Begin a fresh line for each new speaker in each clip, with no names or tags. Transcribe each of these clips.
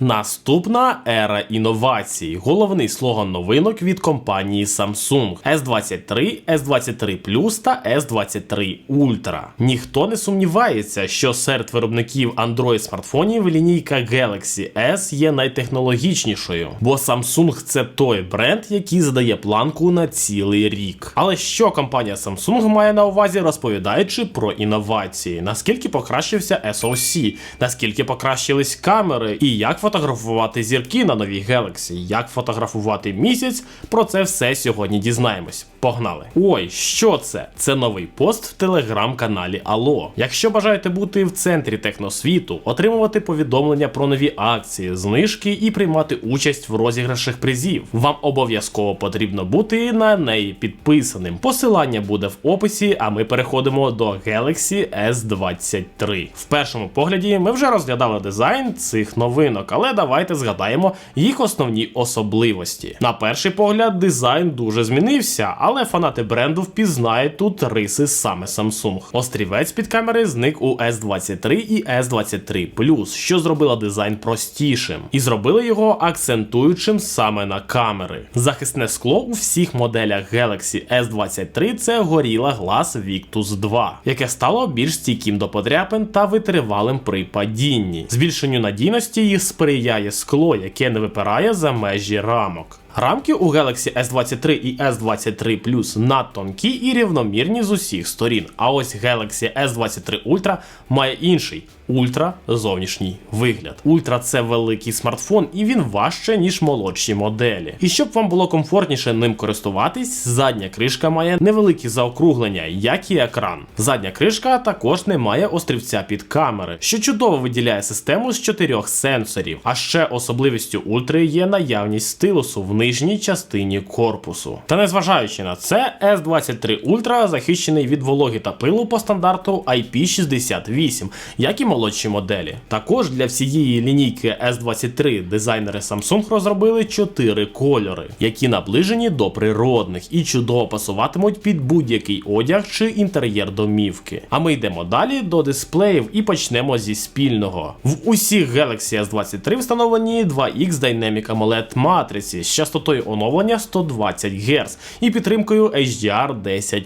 Наступна ера інновацій. Головний слоган новинок від компанії Samsung S23, S23 Plus та S23 Ultra. Ніхто не сумнівається, що серед виробників Android смартфонів лінійка Galaxy S є найтехнологічнішою, бо Samsung це той бренд, який задає планку на цілий рік. Але що компанія Samsung має на увазі, розповідаючи про інновації? Наскільки покращився SoC, наскільки покращились камери, і як фотографувати зірки на новій Galaxy, як фотографувати місяць, про це все сьогодні дізнаємось. Погнали! Ой, що це? Це новий пост в телеграм-каналі Алло. Якщо бажаєте бути в центрі техносвіту, отримувати повідомлення про нові акції, знижки і приймати участь в розіграшах призів, вам обов'язково потрібно бути на неї підписаним. Посилання буде в описі, а ми переходимо до Galaxy S23. В першому погляді ми вже розглядали дизайн цих новинок, але давайте згадаємо їх основні особливості. На перший погляд, дизайн дуже змінився, але фанати бренду впізнають тут риси саме Samsung. Острівець під камери зник у S23 і S23 що зробило дизайн простішим, і зробили його акцентуючим саме на камери. Захисне скло у всіх моделях Galaxy S23 це Gorilla Glass Victus 2, яке стало більш стійким до подряпин та витривалим при падінні. Збільшенню надійності їх сприяє скло, яке не випирає за межі рамок. Рамки у Galaxy S23 і S23 Plus надтонкі і рівномірні з усіх сторін. А ось Galaxy S23 Ultra має інший ультра зовнішній вигляд. Ультра це великий смартфон, і він важче, ніж молодші моделі. І щоб вам було комфортніше ним користуватись, задня кришка має невеликі заокруглення, як і екран. Задня кришка також не має острівця під камери, що чудово виділяє систему з чотирьох сенсорів. А ще особливістю ультри є наявність стилусу в нижній частині корпусу. Та незважаючи на це, S23 Ultra захищений від вологи та пилу по стандарту IP68, як і молодші моделі. Також для всієї лінійки S23 дизайнери Samsung розробили 4 кольори, які наближені до природних і чудово пасуватимуть під будь-який одяг чи інтер'єр домівки. А ми йдемо далі до дисплеїв і почнемо зі спільного. В усіх Galaxy S23 встановлені 2X Dynamic AMOLED матриці з частотою оновлення 120 Гц і підтримкою HDR 10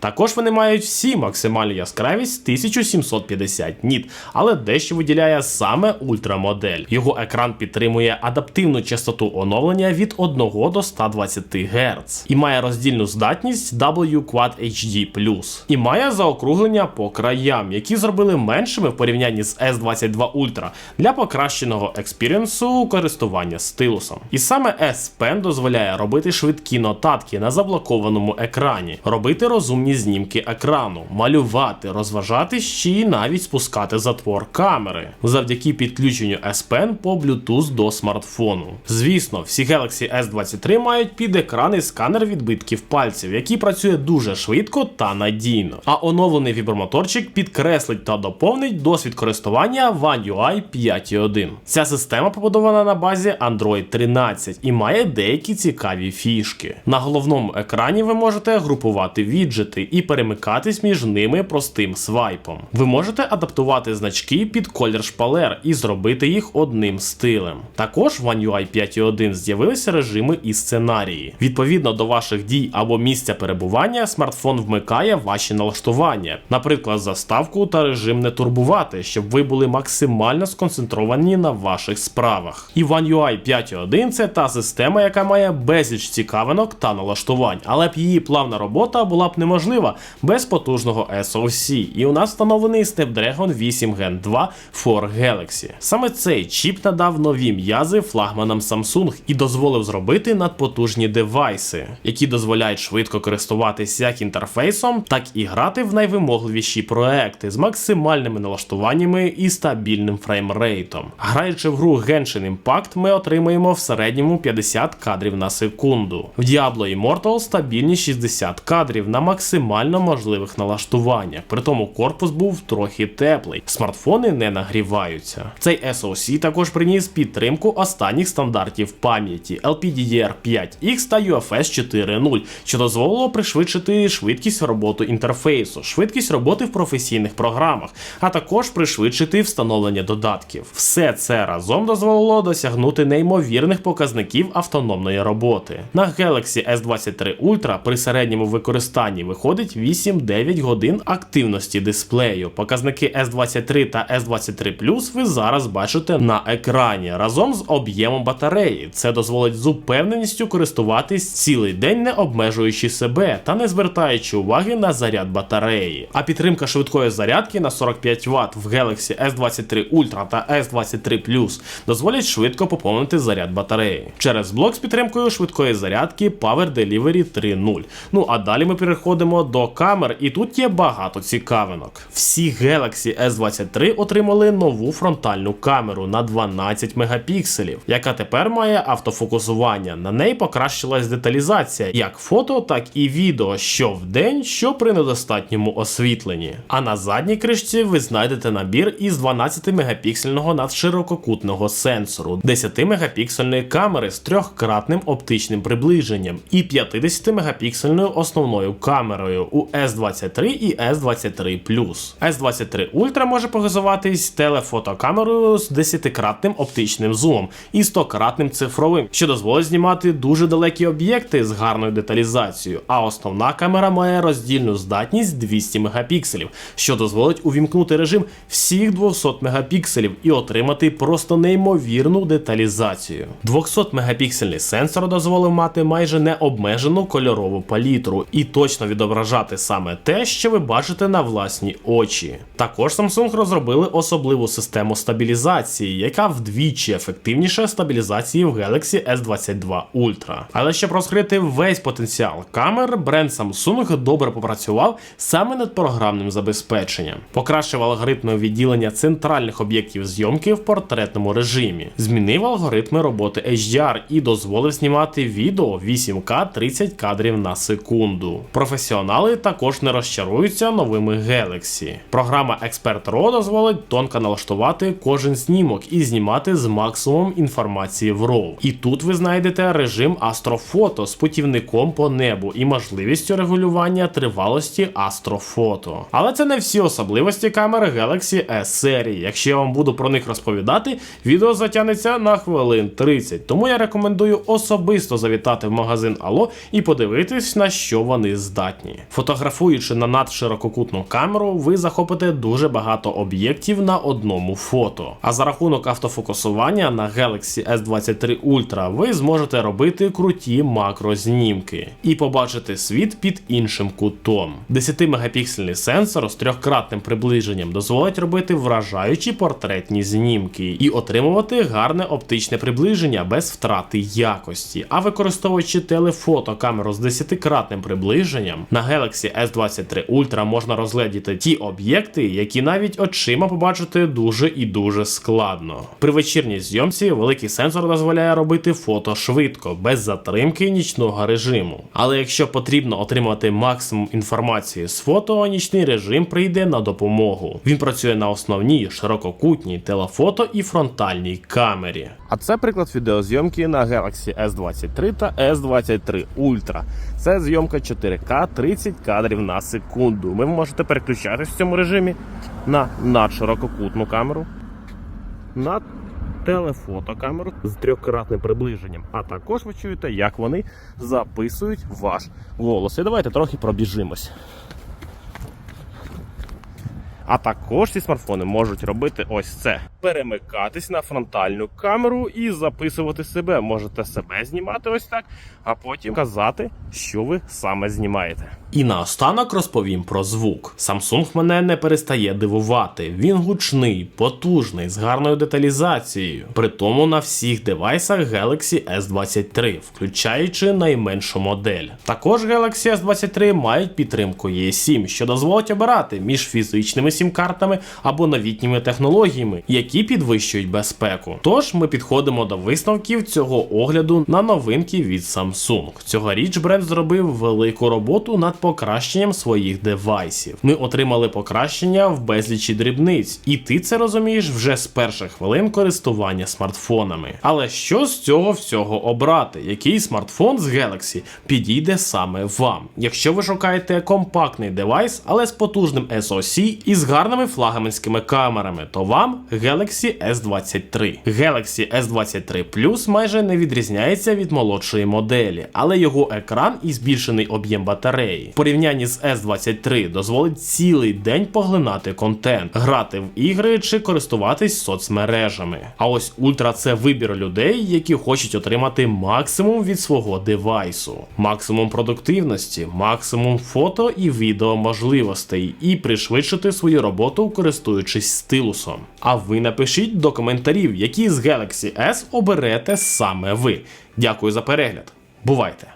Також вони мають всі максимальну яскравість 1750 ніт, але дещо виділяє саме ультрамодель. Його екран підтримує адаптивну частоту оновлення від 1 до 120 Гц і має роздільну здатність W Quad HD+. І має заокруглення по краям, які зробили меншими в порівнянні з S22 Ultra для покращеного експіріенсу користування стилусом. І саме S Pen дозволяє робити швидкі нотатки на заблокованому екрані, робити розумні знімки екрану, малювати, розважатись чи навіть спускати затвор камери завдяки підключенню S Pen по Bluetooth до смартфону. Звісно, всі Galaxy S23 мають під екран сканер відбитків пальців, який працює дуже швидко та надійно. А оновлений вібромоторчик підкреслить та доповнить досвід користування One UI 5.1. Ця система побудована на базі Android 13 і має деякі цікаві фішки. На головному екрані ви можете групувати віджити і перемикатись між ними простим свайпом. Ви можете адаптувати значки під колір шпалер і зробити їх одним стилем. Також в One UI 5.1 з'явилися режими і сценарії. Відповідно до ваших дій або місця перебування, смартфон вмикає ваші налаштування, наприклад, заставку та режим не турбувати, щоб ви були максимально сконцентровані на ваших справах. І One UI 5.1 це та система, яка має безліч цікавинок та налаштувань, але б її плавна робота була б неможлива без потужного SoC. І у нас встановлений Snapdragon 8 Gen 2 for Galaxy. Саме цей чіп надав нові м'язи флагманам Samsung і дозволив зробити надпотужні девайси, які дозволяють швидко користуватися як інтерфейсом, так і грати в найвимогливіші проекти з максимальними налаштуваннями і стабільним фреймрейтом. Граючи в гру Genshin Impact, ми отримуємо в середньому 50 кадрів на секунду. В Diablo Immortal стабільні 60 кадрів на максимально можливих налаштуваннях. При тому корпус був трохи теплий, смартфони не нагріваються. Цей SoC також приніс підтримку останніх стандартів пам'яті LPDDR5X та UFS 4.0, що дозволило пришвидшити швидкість роботи інтерфейсу, швидкість роботи в професійних програмах, а також пришвидшити встановлення додатків. Все це разом дозволило досягнути неймовірних показників автономної роботи. На Galaxy S23 Ultra при середньому використанні виходить 8-9 годин активності дисплею. Показники S23 та S23 Plus ви зараз бачите на екрані разом з об'ємом батареї. Це дозволить з упевненістю користуватись цілий день, не обмежуючи себе та не звертаючи уваги на заряд батареї. А підтримка швидкої зарядки на 45 Вт в Galaxy S23 Ultra та S23 Plus дозволять швидко поповнити заряд батареї через блок з підтримкою швидкої зарядки Power Delivery 3.0. Ну а далі ми переходимо до камер, і тут є багато цікавинок. Всі Galaxy S23 отримали нову фронтальну камеру на 12 мегапікселів, яка тепер має автофокусування. На неї покращилась деталізація як фото, так і відео, що вдень, що при недостатньому освітленні. А на задній кришці ви знайдете набір із 12 мегапіксельного надширококутного сенсору, 10 мегапіксельної камери з трьохкратним оптичним приближенням і 50 мегапіксельною основною камерою у S23 і S23 S23 Ultra може показуватись телефотокамерою з 10-кратним оптичним зумом і 100-кратним цифровим, що дозволить знімати дуже далекі об'єкти з гарною деталізацією. А основна камера має роздільну здатність 200 мегапікселів, що дозволить увімкнути режим всіх 200 мегапікселів і отримати просто неймовірну деталізацію. 200 мегапіксельний сенсор дозволив мати майже необмежену кольорову палітру і точно відображати саме те, що ви бачите на власні очі. Також Samsung розробили особливу систему стабілізації, яка вдвічі ефективніша стабілізації в Galaxy S22 Ultra. Але щоб розкрити весь потенціал камер, бренд Samsung добре попрацював саме над програмним забезпеченням, покращив алгоритми відділення центральних об'єктів зйомки в портретному режимі, змінив алгоритми роботи HDR і дозволив знімати відео 8К 30 кадрів на секунду. Професіонали також не розчаруються новими Galaxy. Програма Expert RAW дозволить тонко налаштувати кожен знімок і знімати з максимумом інформації в RAW. І тут ви знайдете режим астрофото з путівником по небу і можливістю регулювання тривалості астрофото. Але це не всі особливості камери Galaxy S серії. Якщо я вам буду про них розповідати, відео затягнеться на хвилин 30. Тому я рекомендую особисто завітати в магазин Allo і подивитись, на що вони здатні. Фотографуючи на надширококутну камеру, ви захопите дуже багато об'єктів на одному фото. А за рахунок автофокусування на Galaxy S23 Ultra ви зможете робити круті макрознімки і побачити світ під іншим кутом. 10-мегапіксельний сенсор з трьохкратним приближенням дозволить робити вражаючі портретні знімки і отримувати гарне оптичне приближення без втрати якості. А використовуючи телефотокамеру з 10-кратним приближенням, на Galaxy S23 Ultra можна розглядіти ті об'єкти, які навіть очима побачити дуже і дуже складно. При вечірній зйомці великий сенсор дозволяє робити фото швидко, без затримки нічного режиму. Але якщо потрібно отримати максимум інформації з фото, нічний режим прийде на допомогу. Він працює на основній ширококутній телефото і фронтальній камері. А це приклад відеозйомки на Galaxy S23 та S23 Ultra. Це зйомка 4К 30 кадрів на секунду. Ви можете переключатись в цьому режимі на надширококутну камеру, на телефотокамеру з трьохкратним приближенням. А також ви чуєте, як вони записують ваш голос. І давайте трохи пробіжимось. А також ці смартфони можуть робити ось це: перемикатись на фронтальну камеру і записувати себе. Можете себе знімати ось так, а потім казати, що ви саме знімаєте. І наостанок розповім про звук. Samsung мене не перестає дивувати. Він гучний, потужний, з гарною деталізацією. При тому на всіх девайсах Galaxy S23, включаючи найменшу модель. Також Galaxy S23 мають підтримку E7, що дозволить обирати між фізичними сім-картами або новітніми технологіями, які підвищують безпеку. Тож ми підходимо до висновків цього огляду на новинки від Samsung. Цьогоріч бренд зробив велику роботу над покращенням своїх девайсів. Ми отримали покращення в безлічі дрібниць, і ти це розумієш вже з перших хвилин користування смартфонами. Але що з цього всього обрати? Який смартфон з Galaxy підійде саме вам? Якщо ви шукаєте компактний девайс, але з потужним SoC і з гарними флагманськими камерами, то вам Galaxy S23. Galaxy S23 Plus майже не відрізняється від молодшої моделі, але його екран і збільшений об'єм батареї в порівнянні з S23 дозволить цілий день поглинати контент, грати в ігри чи користуватись соцмережами. А ось Ультра це вибір людей, які хочуть отримати максимум від свого девайсу, максимум продуктивності, максимум фото і відео можливостей, і пришвидшити свою роботу, користуючись стилусом. А ви напишіть до коментарів, які з Galaxy S оберете саме ви. Дякую за перегляд. Бувайте!